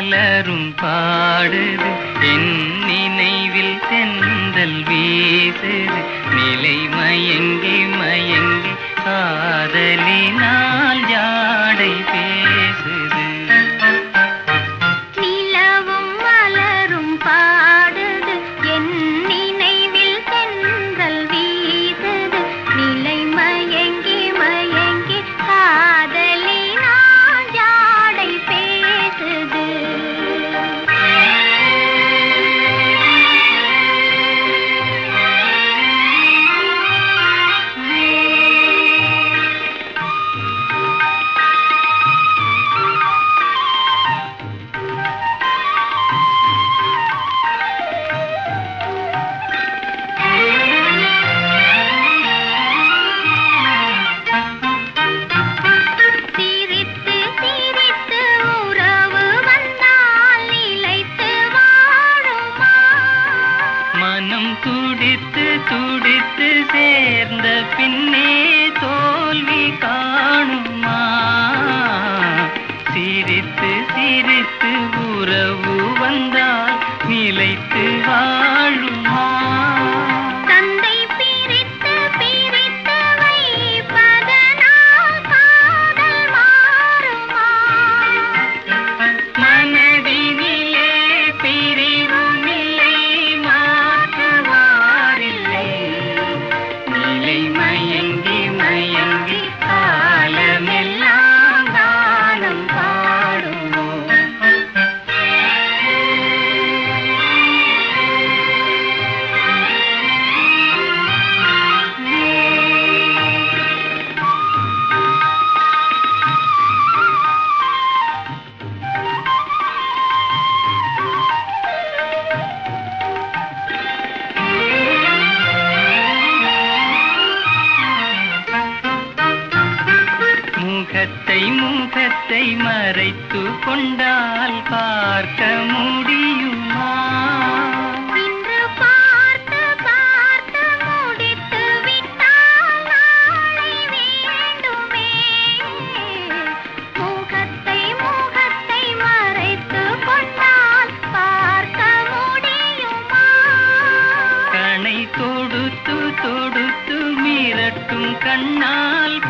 மலரும் பாடுது. என் நினைவில் தெந்தல் வீசுது. நிலை மயங்கி மயங்கி காதலே வந்த பின்னே தோல்வி காணுமா? சிரித்து சிரித்து உறவு வந்தால் நிலைத்து வாழுமா? முகத்தை முகத்தை மறைத்து கொண்டால் பார்க்க முடியுமா? பார்க்க தொடுத்து தொடுத்து மிரட்டும் கண்ணால்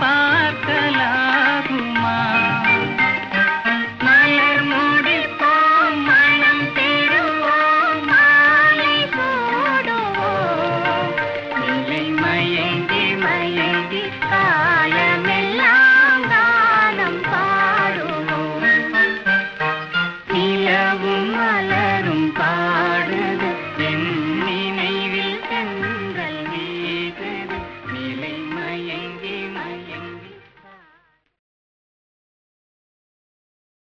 啊呀！